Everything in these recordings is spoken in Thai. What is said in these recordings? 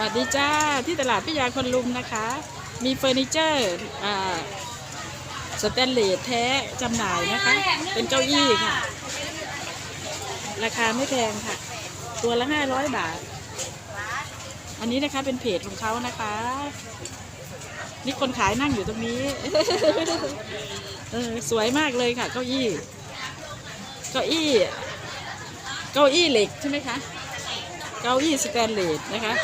วัสดีจ้าที่ตลาดพิยาคนลุมนะคะ มีเฟอร์นิเจอร์สแตนเลสแท้จำหน่ายนะคะ เป็นเก้าอี้ค่ะ ราคาไม่แพงค่ะ ตัวละ500บาท อันนี้นะคะเป็นเพจของเขานะคะ นี่คนขายนั่งอยู่ตรงนี้เออสวยมากเลยค่ะ เก้าอี้ เก้าอี้ เก้าอี้เหล็กใช่ไหมคะ เก้าอี้สแตนเลสนะคะ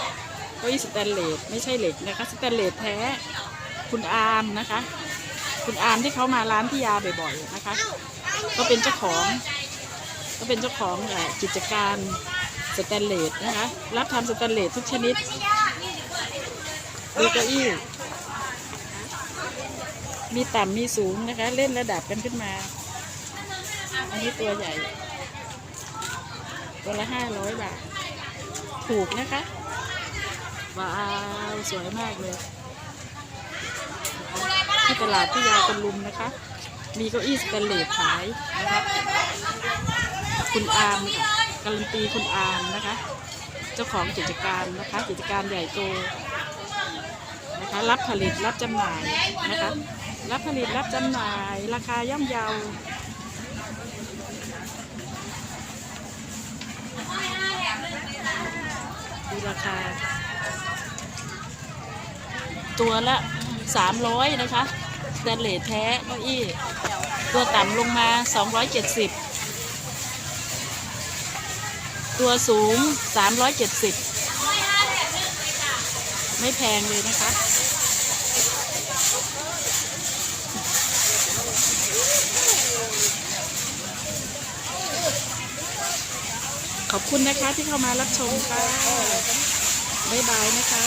เก้าอี้สแตนเลสไม่ใช่เหล็กนะคะสแตนเลสแท้คุณอาร์มนะคะ คุณอาร์มที่เขามาร้านพี่ยาบ่อยๆนะคะ ก็เป็นเจ้าของ ก็เป็นเจ้าของกิจการสแตนเลสนะคะ รับทำสแตนเลสทุกชนิดดูเก้าอี้มีต่ำมีสูงนะคะ เล่นระดับกันขึ้นมา อันนี้ตัวใหญ่ ตัวละห้าร้อยบาท ถูกนะคะ ว้าวสวยมากเลยที่ตลาดพิยาคนลุมนะคะ มีเก้าอี้สแตนเลสขายนะคะคุณอามค่ะการันตีคุณอามนะคะ เจ้าของกิจการนะคะกิจการใหญ่โตนะคะรับผลิตรับจำหน่ายนะคะรับผลิตรับจำหน่าย ราคาย่อมเยาดูราคา ตัวละ 300 นะคะสแตนเลสแท้เก้าอี้ ตัวต่ำลงมา 270 ตัวสูง 370 ไม่แพงเลยนะคะขอบคุณนะคะที่เข้ามารับชมค่ะ บ๊ายบายนะคะ